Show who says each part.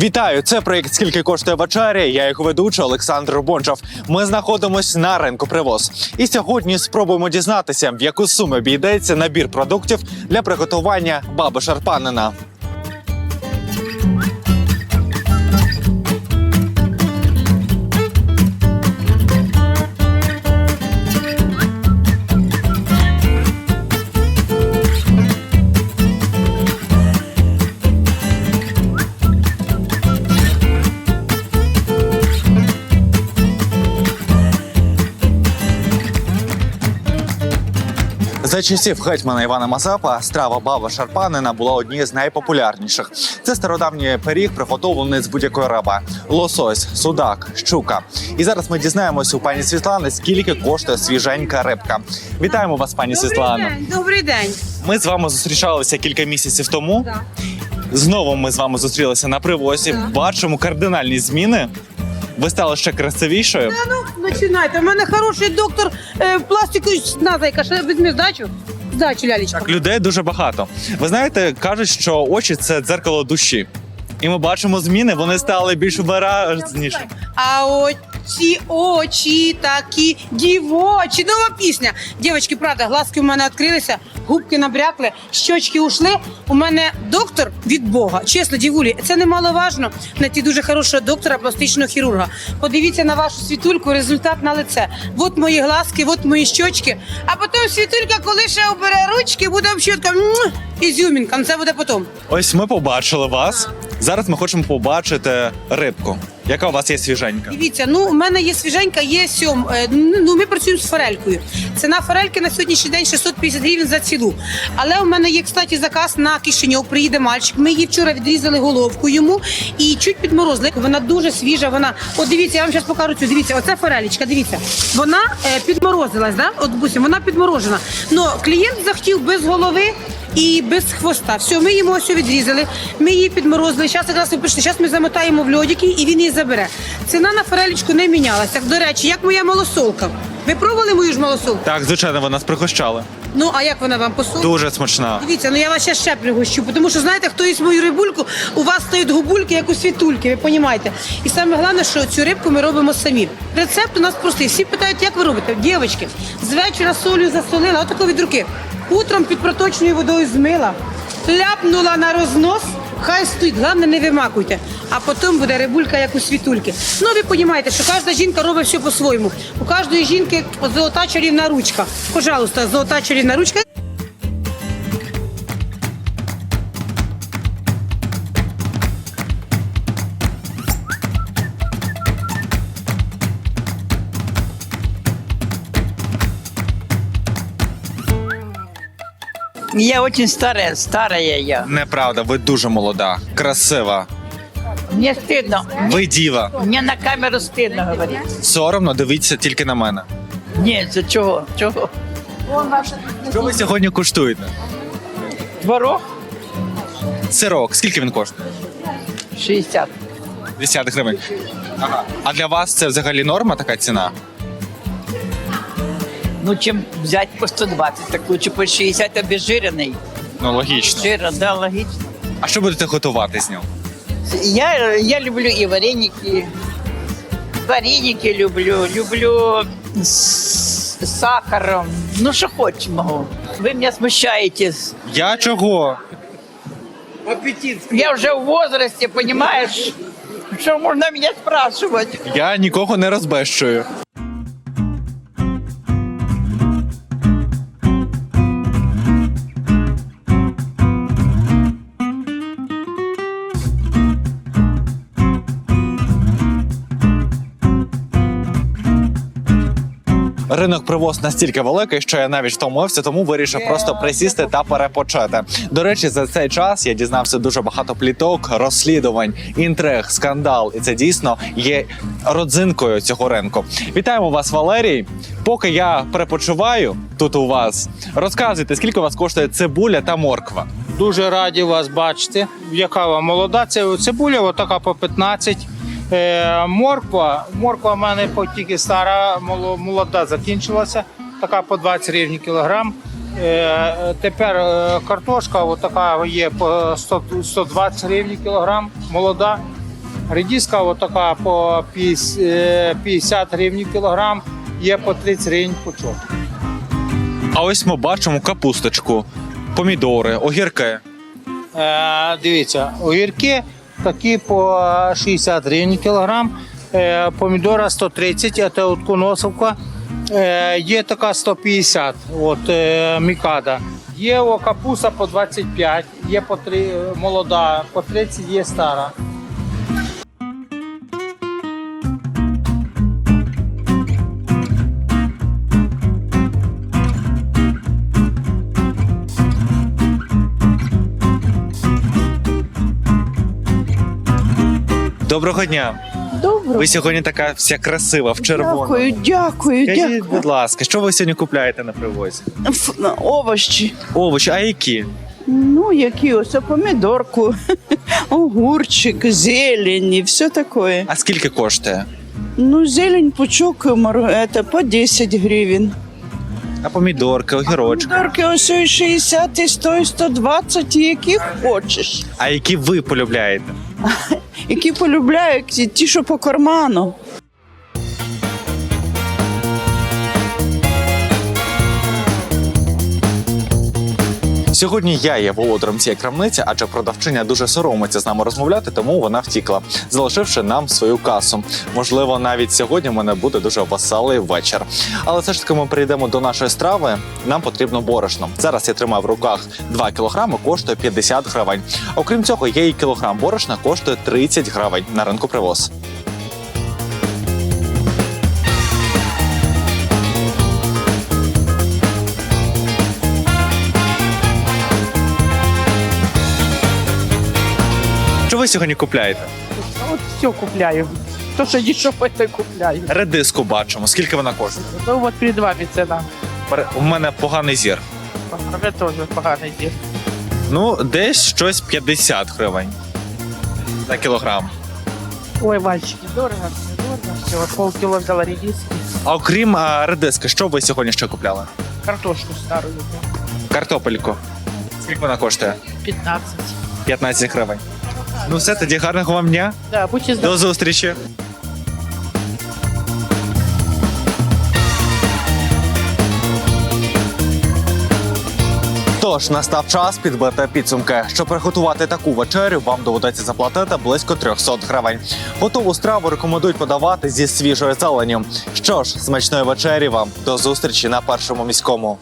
Speaker 1: Вітаю! Це проект Скільки коштує вечеря? Я його ведучий Олександр Бончав. Ми знаходимося на ринку привоз. І сьогодні спробуємо дізнатися, в яку суму обійдеться набір продуктів для приготування баби шарпанина. За часів гетьмана Івана Мазепа страва баба шарпанина була однією з найпопулярніших. Це стародавній пиріг, приготовлений з будь-якої риби: лосось, судак, щука. І зараз ми дізнаємося у пані Світлани, скільки коштує свіженька рибка. Вітаємо вас, пані Світлано.
Speaker 2: Добрий день, добрий день.
Speaker 1: Ми з вами зустрічалися кілька місяців тому.
Speaker 2: Да.
Speaker 1: Знову ми з вами зустрілися на привозі.
Speaker 2: Так.
Speaker 1: Бачимо кардинальні зміни. Ви стали ще красивішою.
Speaker 2: Та ну, починайте. У мене хороший доктор е, пластику. На, зайка, ще візьми здачу. Здачу, лялечка.
Speaker 1: Так, людей дуже багато. Ви знаєте, кажуть, що очі це дзеркало душі. І ми бачимо зміни, вони стали більш виразніші.
Speaker 2: А оці очі такі дівочі. Нова пісня. Дівчатки, правда, глазки у мене відкрилися, губки набрякли, щочки ушли. У мене доктор від Бога. Чесно, дівулі, це немаловажно знайти дуже хорошого доктора, пластичного хірурга. Подивіться на вашу світульку, результат на лице. От мої глазки, от мої щочки. А потім світулька, коли ще обере ручки, буде взагалі ізюмінка. Ну, Це буде потім.
Speaker 1: Ось ми побачили вас. Зараз ми хочемо побачити рибку. Яка у вас є свіженька?
Speaker 2: Дивіться, ну у мене є свіженька, є сьом. Е, Ну ми працюємо з форелькою. Ціна форельки на сьогоднішній день 650 гривень за цілу. Але у мене є, кстати, заказ на Кишиньов. Приїде мальчик. Ми її вчора відрізали головку йому і чуть підморозили. Вона дуже свіжа. Вона, от дивіться, я вам зараз покажу цю. Дивіться, оце форелечка. Дивіться, вона е, підморозилась, да? От бусі, вона підморожена. Но клієнт захотів без голови. І без хвоста. Все, ми її ось відрізали, ми її підморозили. Зараз якраз ви пишете, зараз ми замотаємо в льодики і він її забере. Ціна на форелечку не мінялася. До речі, як моя малосолка. Ви пробували мою ж малосолку?
Speaker 1: Так, звичайно, ви нас пригощали.
Speaker 2: Ну, а як вона вам посолить?
Speaker 1: Дуже смачна.
Speaker 2: Дивіться, ну я вас ще ще пригощу, тому що знаєте, хто їсть мою рибульку, у вас стають губульки, як у світульки, ви розумієте. І саме головне, що цю рибку ми робимо самі. Рецепт у нас простий. Всі питають, як ви робите? Дівчатки, з вечора солью засолила, отако від руки. Утром під проточною водою змила, ляпнула на рознос. Хай стоїть, головне не вимакуйте. А потім буде рибулька, як у світульки. Ну ви розумієте, що кожна жінка робить все по-своєму. У кожної жінки золота чарівна ручка. Пожалуйста, золота чарівна ручка.
Speaker 3: Я очень старая, старая я.
Speaker 1: Неправда, ви дуже молода, красива.
Speaker 3: Мне стыдно.
Speaker 1: Ви діва.
Speaker 3: Мне на камеру стыдно говорить.
Speaker 1: Соромно, дивіться тільки на мене.
Speaker 3: Ні, за чого? Чого?
Speaker 1: Що ви сьогодні куштуєте?
Speaker 3: Творог
Speaker 1: Сирок, скільки він коштує?
Speaker 3: 60.
Speaker 1: 50 гривень. Ага. А для вас це взагалі норма така ціна?
Speaker 3: Ну, чем взять по 120, так лучше по 60 обезжиренный.
Speaker 1: Ну логічно.
Speaker 3: Жира, да, логично.
Speaker 1: А що будете готувати з нього?
Speaker 3: Я, я люблю и вареники, вареники люблю, люблю с, с сахаром. Ну, что хочешь могу. Вы меня смущаете.
Speaker 1: Я чого?
Speaker 3: Я уже в возрасте, понимаешь? Что можно меня спрашивать?
Speaker 1: Я нікого не розбещую. Ринок привоз настільки великий, що я навіть втомився, тому вирішив просто присісти та перепочити. До речі, за цей час я дізнався дуже багато пліток, розслідувань, інтриг, скандал, і це дійсно є родзинкою цього ринку. Вітаємо вас, Валерій. Поки я перепочиваю тут у вас, розказуйте, скільки у вас коштує цибуля та морква.
Speaker 4: Дуже раді вас бачити. Яка вам молода? Це цибуля, отака по 15. Е, морква. Морква в мене тільки стара, молода закінчилася. Така по 20 гривень кілограм. Е, тепер е, картошка отака є по 100, 120 гривень кілограм, молода. Редиска отака по 50 е, 50 гривень кілограм, є по 30 гривень пучок.
Speaker 1: А ось ми бачимо капусточку, помідори, огірки.
Speaker 4: Е, дивіться, огірки такі по 60 гривень кілограм, е, помідора 130, це от коносовка. Е, є така 150, от е, мікада. Є капуса по 25, є по 3, молода, по 30 є стара.
Speaker 1: Доброго дня!
Speaker 5: Добре.
Speaker 1: Ви сьогодні така вся красива, в червоному.
Speaker 5: Дякую, дякую,
Speaker 1: Скажіть,
Speaker 5: дякую.
Speaker 1: будь ласка, що ви сьогодні купляєте на привозі?
Speaker 5: Ф- Овощі.
Speaker 1: Овочі, а які?
Speaker 5: Ну, які ось помідорку, огурчик, зелень і все таке.
Speaker 1: А скільки коштує?
Speaker 5: Ну, зелень пучок мор- это по 10 гривень.
Speaker 1: А помідорки, огірочки.
Speaker 5: Помідорки ось і 60, і 100, і 120, які хочеш.
Speaker 1: А які ви полюбляєте?
Speaker 5: Які полюбляють ті, що по карману.
Speaker 1: Сьогодні я є володарем цієї крамниці, адже продавчиня дуже соромиться з нами розмовляти, тому вона втікла, залишивши нам свою касу. Можливо, навіть сьогодні в мене буде дуже веселий вечір. Але все ж таки ми прийдемо до нашої страви. Нам потрібно борошно. Зараз я тримаю в руках 2 кілограми, коштує 50 гривень. Окрім цього, є і кілограм борошна коштує 30 гривень на ринку привоз. Ви сьогодні купляєте?
Speaker 6: Вот все купляю. То, что дешево, это купляю.
Speaker 1: Редиску бачимо. Скільки вона коштує?
Speaker 6: Ну вот перед вами.
Speaker 1: Пере- У мене поганий зір.
Speaker 6: У меня тоже поганый день.
Speaker 1: Ну, десь щось 50 гривень на кілограм.
Speaker 6: Ой, мальчики, дорого, все дорого. Все, вот полкило взяла редиски,
Speaker 1: А окрім а, редиски, що ви сьогодні ще купляли?
Speaker 6: картошку старую.
Speaker 1: Картопельку. Скільки вона коштує?
Speaker 6: 15.
Speaker 1: 15 гривень. Ну все, тоді гарного вам дня.
Speaker 6: Да, будьте.
Speaker 1: До зустрічі. Тож настав час підбити підсумки. Щоб приготувати таку вечерю, вам доведеться заплатити близько 300 гривень. Готову страву рекомендують подавати зі свіжою зеленню. Що ж, смачної вечері вам до зустрічі на першому міському.